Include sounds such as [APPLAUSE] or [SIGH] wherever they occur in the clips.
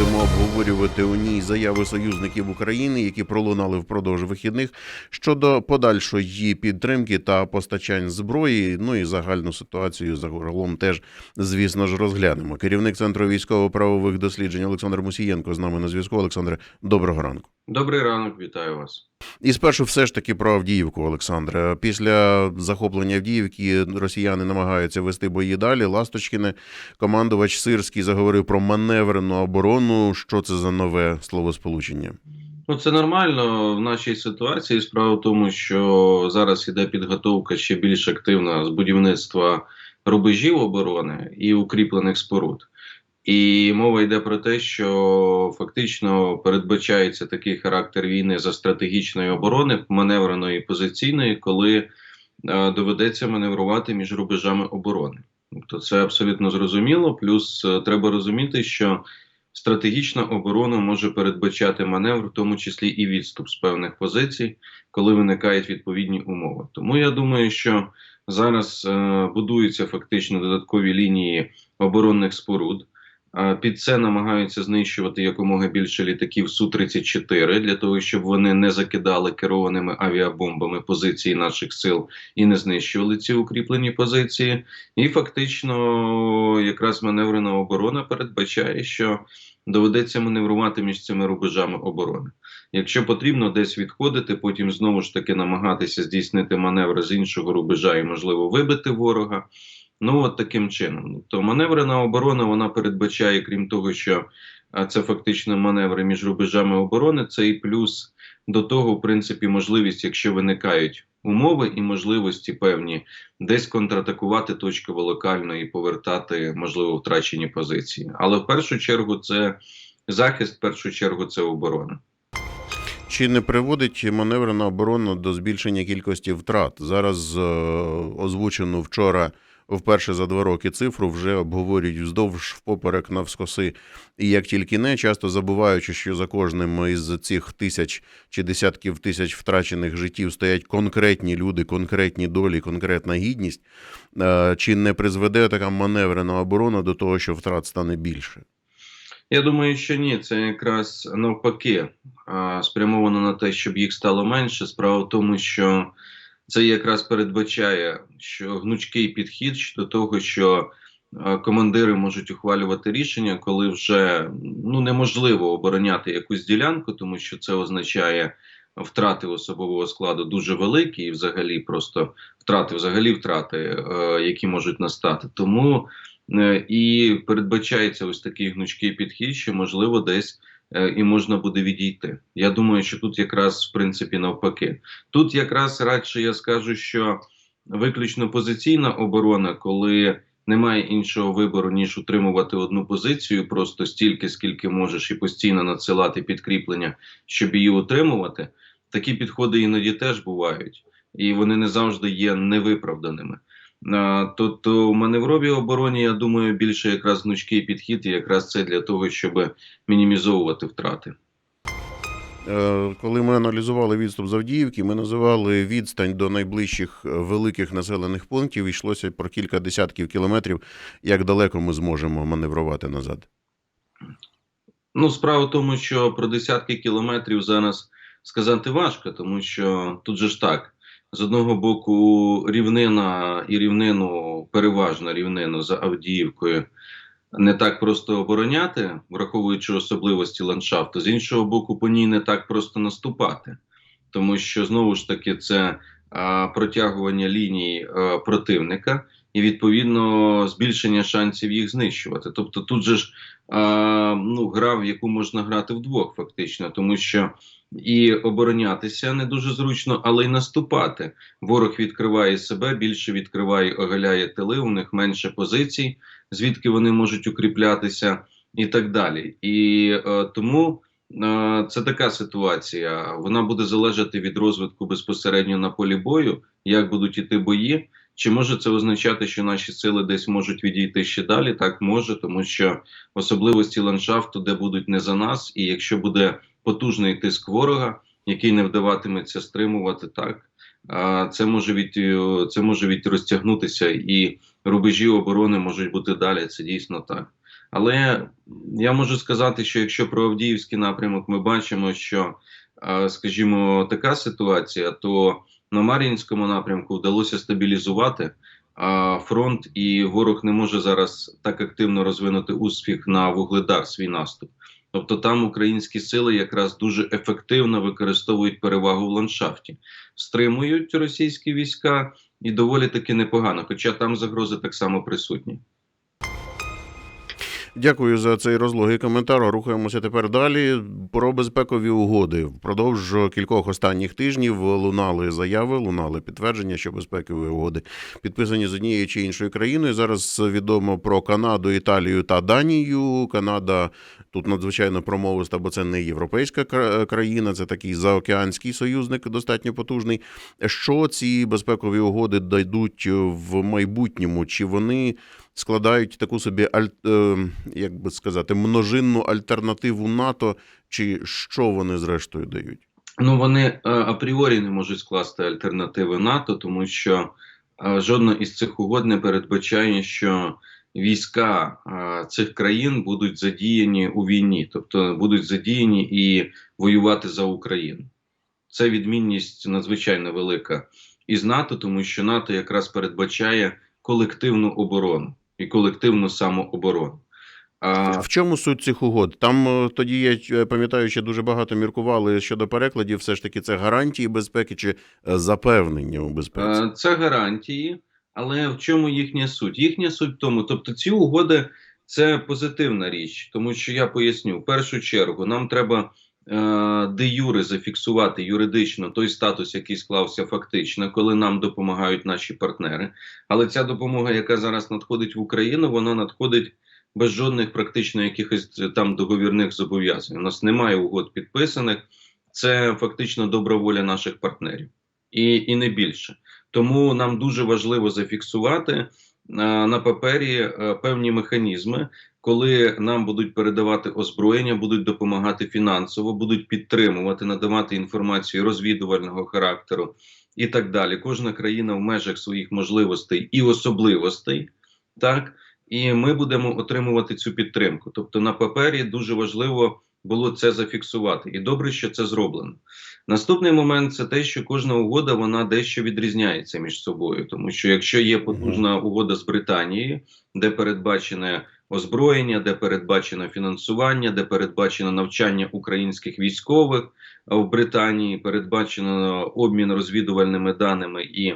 будемо обговорювати у ній заяви союзників України, які пролунали впродовж вихідних щодо подальшої підтримки та постачань зброї. Ну і загальну ситуацію загалом теж, звісно ж, розглянемо. Керівник центру військово-правових досліджень Олександр Мусієнко з нами на зв'язку. Олександре, доброго ранку. Добрий ранок, вітаю вас. І спершу все ж таки про Авдіївку, Олександре. Після захоплення Авдіївки росіяни намагаються вести бої далі. Ласточкіне, командувач Сирський заговорив про маневрену оборону. Що це за нове словосполучення? Ну, це нормально в нашій ситуації. Справа в тому, що зараз іде підготовка ще більш активна з будівництва рубежів оборони і укріплених споруд. І мова йде про те, що фактично передбачається такий характер війни за стратегічної оборони, маневреної позиційної, коли е, доведеться маневрувати між рубежами оборони. Тобто це абсолютно зрозуміло. Плюс е, треба розуміти, що стратегічна оборона може передбачати маневр, в тому числі і відступ з певних позицій, коли виникають відповідні умови. Тому я думаю, що зараз е, будуються фактично додаткові лінії оборонних споруд. Під це намагаються знищувати якомога більше літаків Су-34 для того, щоб вони не закидали керованими авіабомбами позиції наших сил і не знищували ці укріплені позиції. І фактично, якраз маневрена оборона передбачає, що доведеться маневрувати між цими рубежами оборони. Якщо потрібно десь відходити, потім знову ж таки намагатися здійснити маневр з іншого рубежа і, можливо, вибити ворога. Ну, от таким чином. То маневрена оборона вона передбачає, крім того, що це фактично маневри між рубежами оборони, це і плюс до того, в принципі, можливість, якщо виникають умови і можливості певні, десь контратакувати точково локально і повертати, можливо, втрачені позиції. Але в першу чергу це захист, в першу чергу це оборона. Чи не приводить маневрена оборона до збільшення кількості втрат? Зараз е, озвучену вчора вперше за два роки цифру вже обговорюють вздовж впоперек навскоси. І як тільки не, часто забуваючи, що за кожним із цих тисяч чи десятків тисяч втрачених життів стоять конкретні люди, конкретні долі, конкретна гідність. Е, Чи не призведе така маневрена оборона до того, що втрат стане більше? Я думаю, що ні, це якраз навпаки спрямовано на те, щоб їх стало менше. Справа в тому, що це якраз передбачає, що гнучкий підхід щодо того, що командири можуть ухвалювати рішення, коли вже ну неможливо обороняти якусь ділянку, тому що це означає втрати особового складу дуже великі, і взагалі просто втрати, взагалі втрати, е, які можуть настати. Тому Е, І передбачається ось такий гнучкий підхід, що можливо десь е, і можна буде відійти. Я думаю, що тут якраз в принципі навпаки. Тут якраз радше я скажу, що виключно позиційна оборона, коли немає іншого вибору, ніж утримувати одну позицію, просто стільки, скільки можеш, і постійно надсилати підкріплення, щоб її утримувати. Такі підходи іноді теж бувають, і вони не завжди є невиправданими. А, То, то в маневровій обороні, я думаю, більше якраз гнучкий підхід, і якраз це для того, щоб мінімізовувати втрати. Е, Коли ми аналізували відступ з Авдіївки, ми називали відстань до найближчих е, великих населених пунктів. Йшлося про кілька десятків кілометрів. Як далеко ми зможемо маневрувати назад? Ну, справа в тому, що про десятки кілометрів зараз сказати важко, тому що тут же ж так. З одного боку, рівнина і рівнину, переважно рівнину за Авдіївкою, не так просто обороняти, враховуючи особливості ландшафту. З іншого боку, по ній не так просто наступати, тому що знову ж таки це а, протягування ліній а, противника і відповідно збільшення шансів їх знищувати. Тобто, тут же ж а, ну, гра, в яку можна грати вдвох, фактично, тому що і оборонятися не дуже зручно, але й наступати. Ворог відкриває себе, більше відкриває, оголяє тили, у них менше позицій, звідки вони можуть укріплятися, і так далі. І е, тому е, це така ситуація. Вона буде залежати від розвитку безпосередньо на полі бою, як будуть іти бої. Чи може це означати, що наші сили десь можуть відійти ще далі? Так може, тому що особливості ландшафту, де будуть не за нас, і якщо буде потужний тиск ворога, який не вдаватиметься стримувати, так а це може від це може від розтягнутися, і рубежі оборони можуть бути далі. Це дійсно так. Але я можу сказати, що якщо про Авдіївський напрямок ми бачимо, що, е, скажімо, така ситуація, то на Мар'їнському напрямку вдалося стабілізувати фронт, і ворог не може зараз так активно розвинути успіх на вугледар свій наступ. Тобто там українські сили якраз дуже ефективно використовують перевагу в ландшафті, стримують російські війська і доволі таки непогано, хоча там загрози так само присутні. Дякую за цей розлогий коментар. Рухаємося тепер далі. Про безпекові угоди. Впродовж кількох останніх тижнів лунали заяви, лунали підтвердження, що безпекові угоди підписані з однією чи іншою країною. Зараз відомо про Канаду, Італію та Данію. Канада тут надзвичайно промовиста, бо це не європейська країна, це такий заокеанський союзник, достатньо потужний. Що ці безпекові угоди дадуть в майбутньому? Чи вони складають таку собі е, як би сказати, множинну альтернативу НАТО, чи що вони зрештою дають? Ну, вони е, апріорі не можуть скласти альтернативи НАТО, тому що е, жодна із цих угод не передбачає, що війська цих країн будуть задіяні у війні, тобто будуть задіяні і воювати за Україну. Це відмінність надзвичайно велика із НАТО, тому що НАТО якраз передбачає колективну оборону і колективну самооборону. А, В чому суть цих угод? Там е, тоді я е, пам'ятаю, що дуже багато міркували щодо перекладів. Все ж таки, це гарантії безпеки чи е, запевнення у безпеці? Це гарантії, але в чому їхня суть? Їхня суть в тому, тобто ці угоди це позитивна річ, тому що я поясню, в першу чергу нам треба де юре зафіксувати юридично той статус, який склався фактично, коли нам допомагають наші партнери. Але ця допомога, яка зараз надходить в Україну, вона надходить без жодних практично якихось е, там договірних зобов'язань. У нас немає угод підписаних. Це фактично добра воля наших партнерів, і, і не більше. Тому нам дуже важливо зафіксувати е, на папері е, певні механізми, коли нам будуть передавати озброєння, будуть допомагати фінансово, будуть підтримувати, надавати інформацію розвідувального характеру і так далі. Кожна країна в межах своїх можливостей і особливостей, так і ми будемо отримувати цю підтримку. Тобто, на папері дуже важливо було це зафіксувати, і добре, що це зроблено. Наступний момент це те, що кожна угода вона дещо відрізняється між собою, тому що якщо є потужна угода з Британією, де передбачене озброєння, де передбачено фінансування, де передбачено навчання українських військових в Британії, передбачено обмін розвідувальними даними і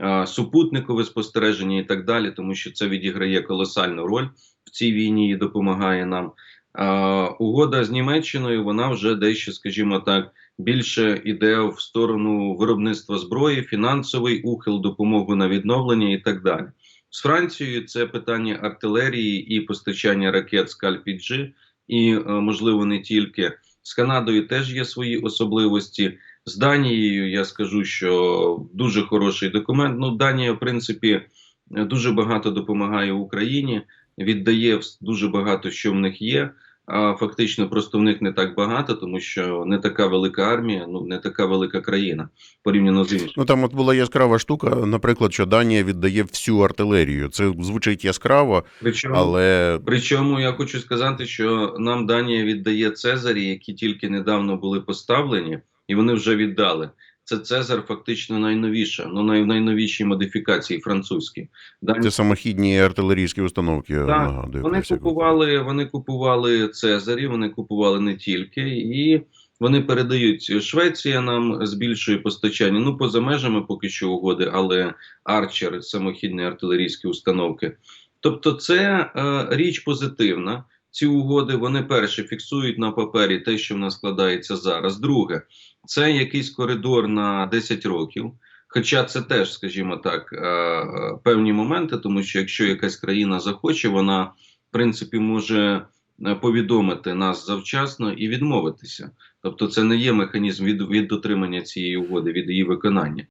а, супутникове спостереження, і так далі, тому що це відіграє колосальну роль в цій війні і допомагає нам. А, угода з Німеччиною вона вже дещо, скажімо так, більше іде в сторону виробництва зброї, фінансовий ухил, допомогу на відновлення і так далі. З Францією це питання артилерії і постачання ракет Скальпі-G, і е, можливо не тільки з Канадою теж є свої особливості. З Данією я скажу, що дуже хороший документ. Ну, Данія, в принципі, дуже багато допомагає Україні, віддає дуже багато, що в них є. А фактично просто в них не так багато, тому що не така велика армія, ну не така велика країна порівняно з іншими. Ну там от була яскрава штука, наприклад, що Данія віддає всю артилерію. Це звучить яскраво, Причому але Причому я хочу сказати, що нам Данія віддає Цезарі, які тільки недавно були поставлені, і вони вже віддали. Це Цезар фактично найновіша, ну най, найновіші модифікації французькі. Данія це самохідні артилерійські установки. Так, нагадую. вони купували, вони купували Цезарі, вони купували не тільки, і вони передають Швеція нам збільшує постачання. Ну, поза межами поки що угоди, але Арчер, самохідні артилерійські установки. Тобто, це е, річ позитивна. Ці угоди вони перше фіксують на папері те, що в нас складається зараз. Друге, це якийсь коридор на 10 років. Хоча це теж, скажімо так, е, е, певні моменти, тому що якщо якась країна захоче, вона в принципі може е, повідомити нас завчасно і відмовитися. Тобто, це не є механізм від, від дотримання цієї угоди, від її виконання.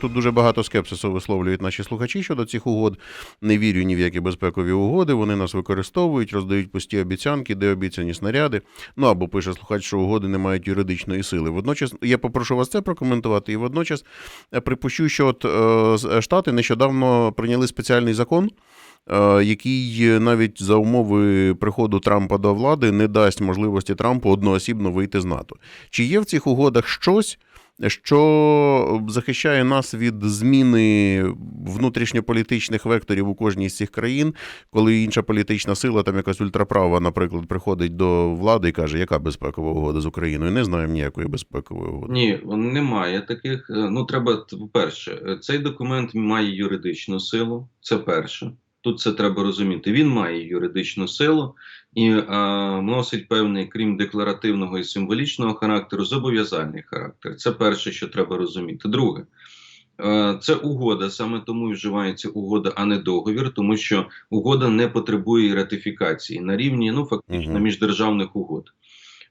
Тут дуже багато скепсису висловлюють наші слухачі щодо цих угод. Не вірю ні в які безпекові угоди. Вони нас використовують, роздають пусті обіцянки, де обіцяні снаряди. Ну або пише слухач, що угоди не мають юридичної сили. Водночас я попрошу вас це прокоментувати, і водночас е, припущу, що от е, Штати нещодавно прийняли спеціальний закон. е, який навіть за умови приходу Трампа до влади не дасть можливості Трампу одноосібно вийти з НАТО. Чи є в цих угодах щось, що захищає нас від зміни внутрішньополітичних векторів у кожній з цих країн, коли інша політична сила, там якась ультраправа, наприклад, приходить до влади і каже, яка безпекова угода з Україною? Не знаємо ніякої безпекової угоди. Ні, немає таких. Ну, треба, по-перше, е, цей документ має юридичну силу. Це перше. Тут це треба розуміти. Він має юридичну силу і е, носить певний, крім декларативного і символічного характеру, зобов'язальний характер. Це перше, що треба розуміти. Друге, е, це угода, саме тому і вживається угода, а не договір, тому що угода не потребує ратифікації на рівні, ну фактично, міждержавних угод.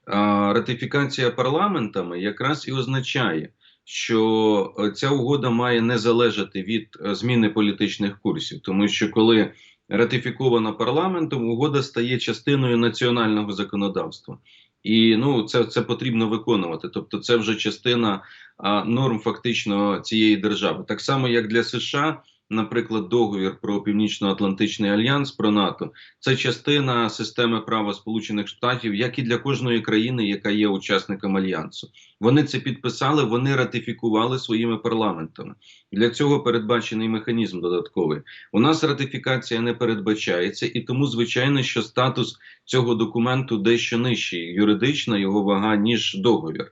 А, ратифікація парламентами якраз і означає, що е, ця угода має не залежати від е, зміни політичних курсів, тому що коли ратифікована парламентом, угода стає частиною національного законодавства. І ну це, це потрібно виконувати. Тобто, це вже частина а, норм фактично цієї держави. Так само, як для США, наприклад, договір про Північно-Атлантичний альянс про НАТО, це частина системи права Сполучених Штатів, як і для кожної країни, яка є учасником альянсу. Вони це підписали, вони ратифікували своїми парламентами. Для цього передбачений механізм додатковий. У нас ратифікація не передбачається, і тому звичайно, що статус цього документу дещо нижчий, юридична його вага ніж договір.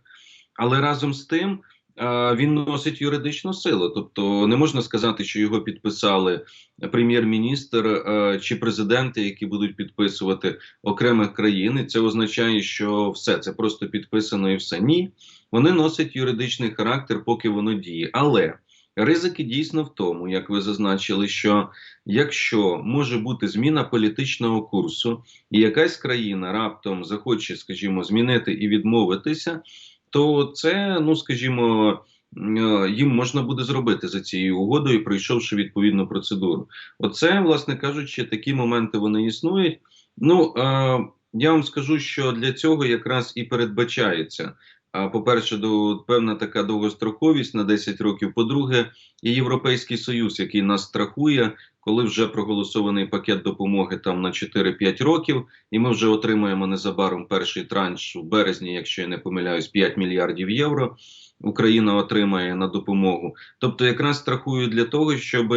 Але разом з тим. Він носить юридичну силу, тобто не можна сказати, що його підписали прем'єр-міністр е, чи президенти, які будуть підписувати окремих країн. Це означає, що все це просто підписано і все. Ні, вони носять юридичний характер, поки воно діє. Але ризики дійсно в тому, як ви зазначили, що якщо може бути зміна політичного курсу, і якась країна раптом захоче, скажімо, змінити і відмовитися, то це, ну скажімо. е, Їм можна буде зробити за цією угодою, пройшовши відповідну процедуру. Оце, власне кажучи, такі моменти вони існують. Ну е, я вам скажу, що для цього якраз і передбачається. По-перше, до певна така довгостроковість на 10 років. По-друге, і Європейський Союз, який нас страхує, коли вже проголосований пакет допомоги там на 4-5 років, і ми вже отримаємо незабаром перший транш у березні, якщо я не помиляюсь, 5 мільярдів євро. Україна отримає на допомогу. Тобто, якраз страхую для того, щоб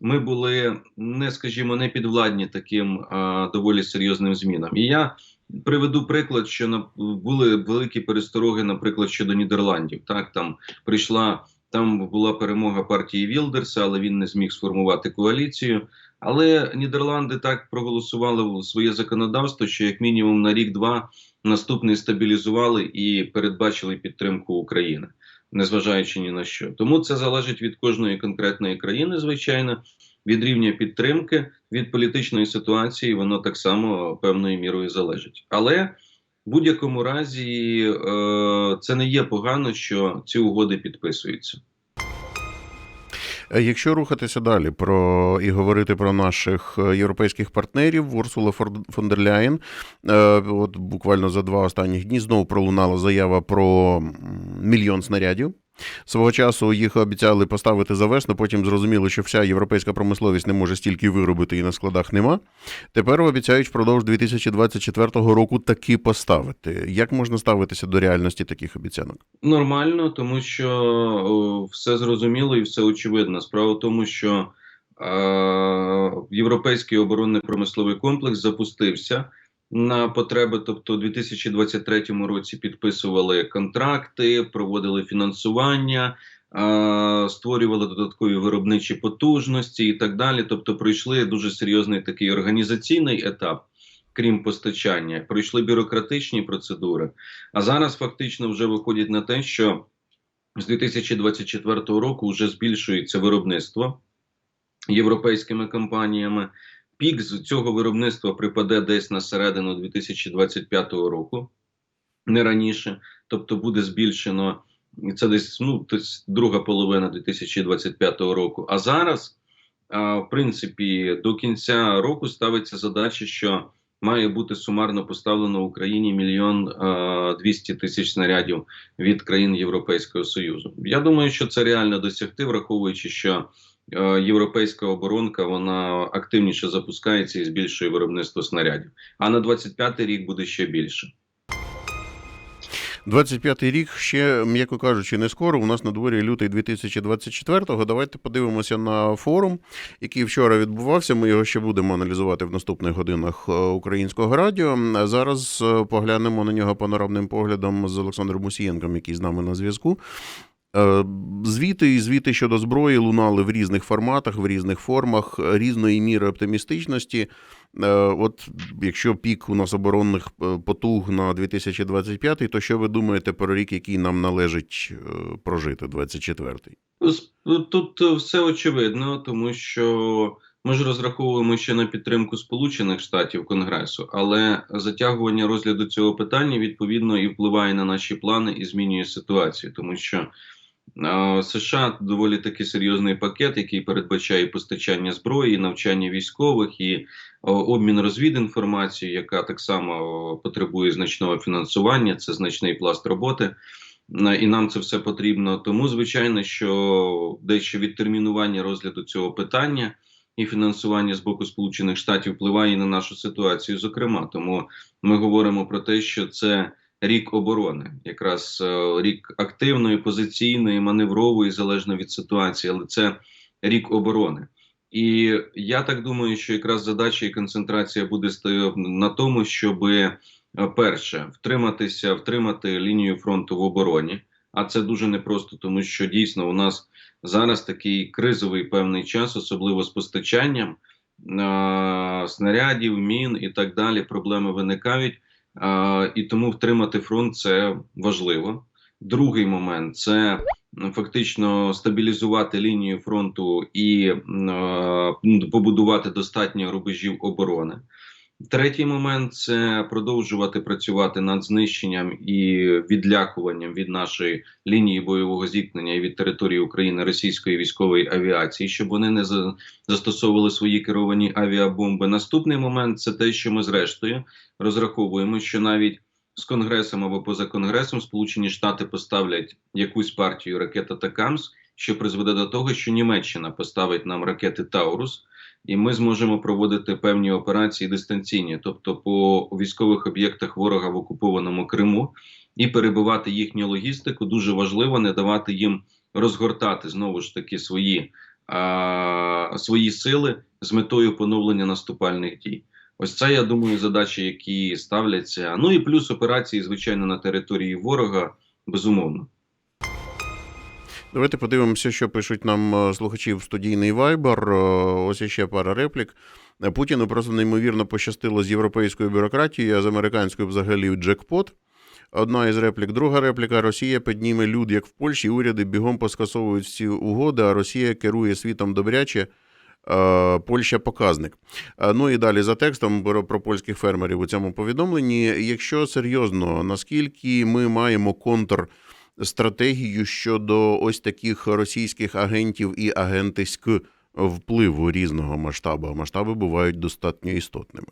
ми були не, скажімо, не підвладні таким а, доволі серйозним змінам. І я приведу приклад, що на були великі перестороги, наприклад, щодо Нідерландів. Так там прийшла. Там була перемога партії Вілдерса, але він не зміг сформувати коаліцію. Але Нідерланди так проголосували своє законодавство, що як мінімум на рік-два наступний стабілізували і передбачили підтримку України, незважаючи ні на що. Тому це залежить від кожної конкретної країни, звичайно, від рівня підтримки, від політичної ситуації, воно так само певною мірою залежить. Але в будь-якому разі е, це не є погано, що ці угоди підписуються. Е, Якщо рухатися далі про і говорити про наших е, європейських партнерів, Урсула фон от буквально за два останніх дні знову пролунала заява про мільйон снарядів. Свого часу їх обіцяли поставити за весну, потім зрозуміли, що вся європейська промисловість не може стільки виробити і на складах нема. Тепер обіцяють впродовж 2024 року таки поставити. Як можна ставитися до реальності таких обіцянок? Нормально, тому що все зрозуміло і все очевидно. Справа в тому, що е, європейський оборонний промисловий комплекс запустився на потреби. Тобто, у 2023 році підписували контракти, проводили фінансування, створювали додаткові виробничі потужності і так далі. Тобто, пройшли дуже серйозний такий організаційний етап. Крім постачання, пройшли бюрократичні процедури. А зараз фактично вже виходить на те, що з 2024 року вже збільшується виробництво європейськими компаніями. Пік з цього виробництва припаде десь на середину 2025 року, не раніше. Тобто буде збільшено це десь ну, десь друга половина 2025 року. А зараз, в принципі, до кінця року ставиться задача, що має бути сумарно поставлено Україні мільйон 200 тисяч снарядів від країн Європейського Союзу. Я думаю, що це реально досягти, враховуючи, що європейська оборонка вона активніше запускається і збільшує виробництво снарядів. А на 25-й рік буде ще більше. 25-й рік ще, м'яко кажучи, не скоро. У нас на дворі лютий 2024-го. Давайте подивимося на форум, який вчора відбувався. Ми його ще будемо аналізувати в наступних годинах е, українського радіо. Зараз е, поглянемо на нього панорамним поглядом з Олександром Мусієнком, який з нами на зв'язку. Е, Звіти і звіти щодо зброї лунали в різних форматах, в різних формах, е, різної міри оптимістичності. Е, От якщо пік у нас оборонних потуг на 2025, то що ви думаєте про рік, який нам належить прожити, 24-й? Ну, ну, Тут все очевидно, тому що ми ж розраховуємо ще на підтримку Сполучених Штатів Конгресу, але затягування розгляду цього питання відповідно і впливає на наші плани і змінює ситуацію, тому що США доволі таки серйозний пакет, який передбачає постачання зброї, навчання військових і обмін розвідінформацією, яка так само потребує значного фінансування. Це значний пласт роботи. І нам це все потрібно. Тому, звичайно, що дещо відтермінування розгляду цього питання і фінансування з боку Сполучених Штатів впливає на нашу ситуацію. Зокрема, тому ми говоримо про те, що це рік оборони, якраз е, рік активної, позиційної, маневрової, залежно від ситуації, але це рік оборони. І я так думаю, що якраз задача і концентрація буде на тому, щоби Е, Перше, втриматися, втримати лінію фронту в обороні. А це дуже непросто, тому що дійсно у нас зараз такий кризовий певний час, особливо з постачанням е- снарядів, мін і так далі. Проблеми виникають. І тому втримати фронт це важливо. Другий момент це фактично стабілізувати лінію фронту і побудувати достатньо рубежів оборони. Третій момент це продовжувати працювати над знищенням і відлякуванням від нашої лінії бойового зіткнення і від території України російської військової авіації, щоб вони не за- застосовували свої керовані авіабомби. Наступний момент це те, що ми зрештою розраховуємо, що навіть з конгресом або поза конгресом Сполучені Штати поставлять якусь партію ракет Атакамс, що призведе до того, що Німеччина поставить нам ракети Таурус і ми зможемо проводити певні операції дистанційні, тобто по військових об'єктах ворога в окупованому Криму, і перебивати їхню логістику. Дуже важливо не давати їм розгортати знову ж таки свої, а, свої сили з метою поновлення наступальних дій. Ось це я думаю, задачі, які ставляться. Ну і плюс операції, звичайно, на території ворога, безумовно. Давайте подивимося, що пишуть нам е, слухачі в студійний. Е, Ось іще пара реплік. Путіну просто неймовірно пощастило з європейською бюрократією, а з американською взагалі джекпот. Одна із реплік. Друга репліка: Росія підніме люд, як в Польщі. Уряди бігом поскасовують всі угоди, а Росія керує світом добряче. Е, Польща показник. Е, Ну і далі за текстом про польських фермерів у цьому повідомленні. Якщо серйозно, наскільки ми маємо контр стратегію щодо ось таких російських агентів і агентиськ впливу різного масштабу. Масштаби бувають достатньо істотними.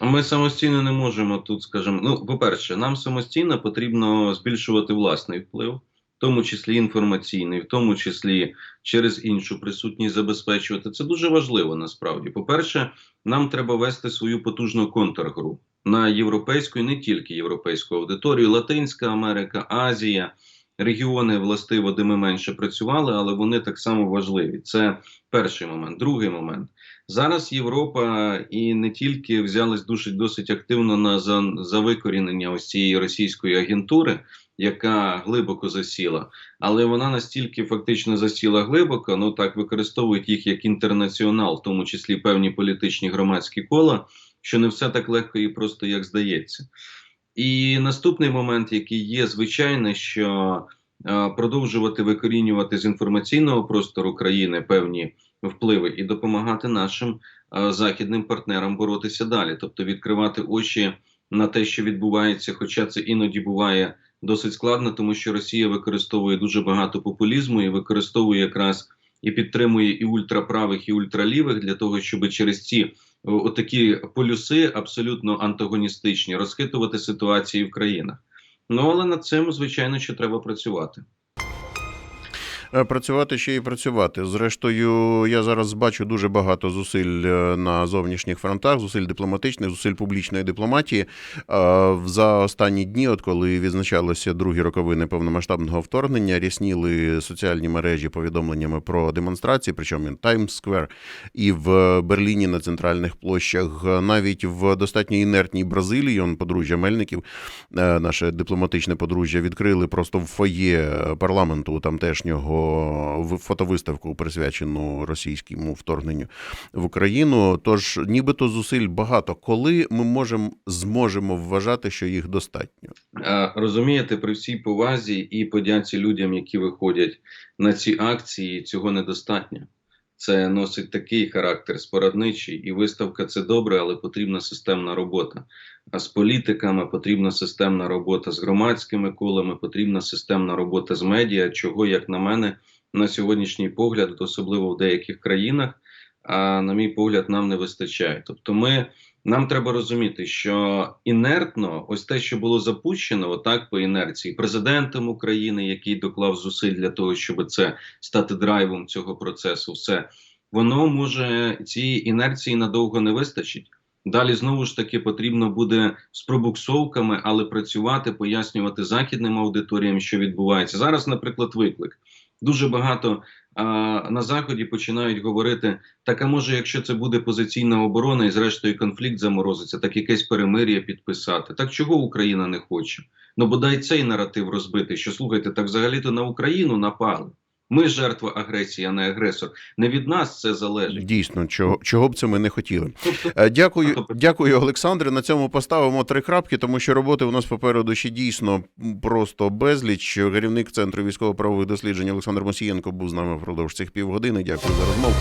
Ми самостійно не можемо тут, скажімо, ну, по-перше, нам самостійно потрібно збільшувати власний вплив, в тому числі інформаційний, в тому числі через іншу присутність забезпечувати. Це дуже важливо насправді. По-перше, нам треба вести свою потужну контргру на європейську і не тільки європейську аудиторію, Латинська Америка, Азія. Регіони, властиво, де ми менше працювали, але вони так само важливі. Це перший момент. Другий момент. Зараз Європа і не тільки взялась досить досить активно на за, за викорінення ось цієї російської агентури, яка глибоко засіла, але вона настільки фактично засіла глибоко, ну так використовують їх як інтернаціонал, в тому числі певні політичні громадські кола, що не все так легко і просто як здається. І наступний момент, який є, звичайно, що е, продовжувати викорінювати з інформаційного простору країни певні впливи і допомагати нашим е, західним партнерам боротися далі, тобто відкривати очі на те, що відбувається, хоча це іноді буває досить складно, тому що Росія використовує дуже багато популізму і використовує якраз і підтримує і ультраправих, і ультралівих для того, щоб через ці отакі полюси абсолютно антагоністичні розхитувати ситуації в країнах. Ну але над цим, звичайно, що треба працювати. Е, Працювати ще і працювати. Зрештою, я зараз бачу дуже багато зусиль е, на зовнішніх фронтах, зусиль дипломатичних, зусиль публічної дипломатії. Е, За останні дні, от коли відзначалися другі роковини повномасштабного вторгнення, рясніли соціальні мережі повідомленнями про демонстрації, причому Square, і в Берліні на центральних площах, навіть в достатньо інертній Бразилії, он подружжя Мельників, наше дипломатичне подружжя, відкрили просто в фоє парламенту тамтешнього фотовиставку, присвячену російському вторгненню в Україну. Тож, нібито зусиль багато. Коли ми можемо зможемо вважати, що їх достатньо? Е, Розумієте, при всій повазі і подяці людям, які виходять на ці акції, цього недостатньо. Це носить такий характер спорадничий, і виставка це добре, але потрібна системна робота. З політиками потрібна системна робота з громадськими колами, потрібна системна робота з медіа, чого, як на мене, на сьогоднішній погляд, особливо в деяких країнах, а на мій погляд, нам не вистачає. Тобто, ми нам треба розуміти, що інертно, ось те, що було запущено, отак по інерції, президентом України, який доклав зусиль для того, щоб це стати драйвом цього процесу, все воно може цієї інерції надовго не вистачить. Далі знову ж таки потрібно буде з пробуксовками, але працювати, пояснювати західним аудиторіям, що відбувається зараз. Наприклад, виклик дуже багато а, на заході починають говорити: так, а може, якщо це буде позиційна оборона, і зрештою конфлікт заморозиться, так якесь перемир'я підписати. Так чого Україна не хоче? Ну бодай цей наратив розбити, що слухайте, так взагалі-то на Україну напали. Ми жертва агресії, а не агресор. Не від нас це залежить. Дійсно, чого, чого б це ми не хотіли. Тобто, Дякую, [LAUGHS] Тобто- дякую, Олександре. На цьому поставимо три крапки, тому що роботи у нас попереду ще дійсно просто безліч. Керівник центру військово-правових досліджень Олександр Мосієнко був з нами впродовж цих півгодини. Дякую за розмову.